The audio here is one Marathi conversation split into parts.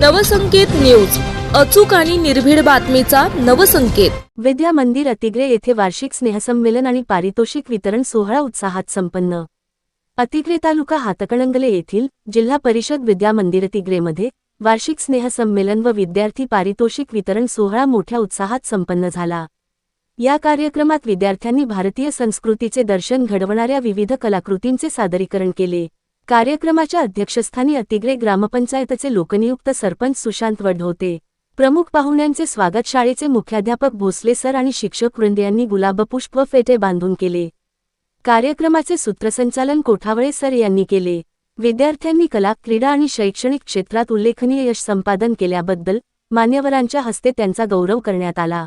नवसंकेत न्यूज. अचूक आणि निर्भीड बातमीचा नवसंकेत. विद्या मंदिर अतिग्रे येथे वार्षिक स्नेहसंमेलन आणि पारितोषिक वितरण सोहळा उत्साहात संपन्न. अतिग्रे तालुका हातकणंगले येथील जिल्हा परिषद विद्या मंदिर अतिग्रेमध्ये वार्षिक स्नेहसंमेलन व विद्यार्थी पारितोषिक वितरण सोहळा मोठ्या उत्साहात संपन्न झाला. या कार्यक्रमात विद्यार्थ्यांनी भारतीय संस्कृतीचे दर्शन घडवणाऱ्या विविध कलाकृतींचे सादरीकरण केले. कार्यक्रमाच्या अध्यक्षस्थानी अतिग्रे ग्रामपंचायतचे लोकनियुक्त सरपंच सुशांत वड होते प्रमुख पाहुण्यांचे स्वागत शाळेचे मुख्याध्यापक भोसले सर आणि शिक्षक वृंद यांनी गुलाबपुष्प व फेटे बांधून केले. कार्यक्रमाचे सूत्रसंचालन कोठावळे सर यांनी केले. विद्यार्थ्यांनी कला क्रीडा आणि शैक्षणिक क्षेत्रात उल्लेखनीय यश संपादन केल्याबद्दल मान्यवरांच्या हस्ते त्यांचा गौरव करण्यात आला.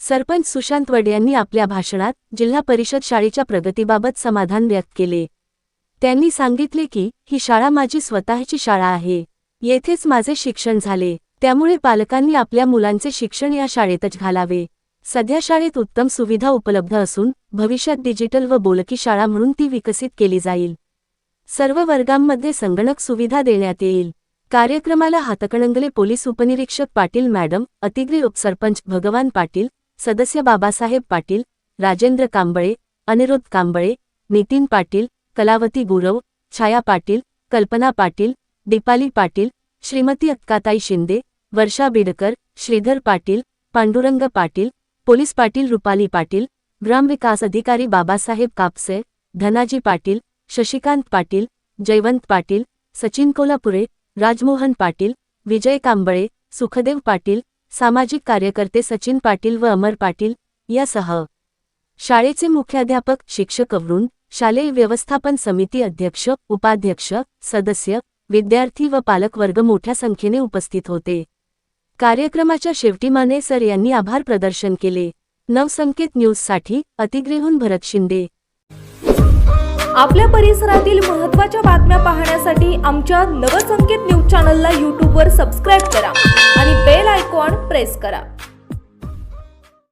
सरपंच सुशांत वड यांनी आपल्या भाषणात जिल्हा परिषद शाळेच्या प्रगतीबाबत समाधान व्यक्त केले. त्यांनी सांगितले की ही शाळा माझी स्वतःची शाळा आहे. येथेच माझे शिक्षण झाले. त्यामुळे पालकांनी आपल्या मुलांचे शिक्षण या शाळेतच घालावे. सध्या शाळेत उत्तम सुविधा उपलब्ध असून भविष्यात डिजिटल व बोलकी शाळा म्हणून ती विकसित केली जाईल. सर्व वर्गांमध्ये संगणक सुविधा देण्यात येईल. कार्यक्रमाला हातकणंगले पोलीस उपनिरीक्षक पाटील मॅडम अतिग्री उपसरपंच भगवान पाटील सदस्य बाबासाहेब पाटील राजेंद्र कांबळे अनिरुद्ध कांबळे नितीन पाटील कलावती गुरव छाया पाटील कल्पना पाटील दीपाली पाटील श्रीमती अक्काताई शिंदे वर्षा बिडकर श्रीधर पाटील पांडुरंग पाटील पोलीस पाटील रुपाली पाटील ग्रामविकास अधिकारी बाबासाहेब कापसे धनाजी पाटील शशिकांत पाटील जयवंत पाटील सचिन कोल्हापुरे राजमोहन पाटील विजय कांबळे सुखदेव पाटील सामाजिक कार्यकर्ते सचिन पाटील व अमर पाटील यासह. शाळेचे मुख्याध्यापक शिक्षक वृंद शालेय व्यवस्थापन समिती अध्यक्ष उपाध्यक्ष सदस्य विद्यार्थी व पालकवर्ग मोठ्या संख्येने उपस्थित होते. कार्यक्रमाच्या शेवटी माने सर यांनी आभार प्रदर्शन केले. नवसंकेत न्यूजसाठी अतिग्रेहून भरत शिंदे. आपल्या परिसरातील महत्त्वाच्या बातम्या पाहण्यासाठी आमच्या नवसंकेत न्यूज चॅनलला यूट्यूबवर सबस्क्राईब करा आणि बेल आयकॉन प्रेस करा.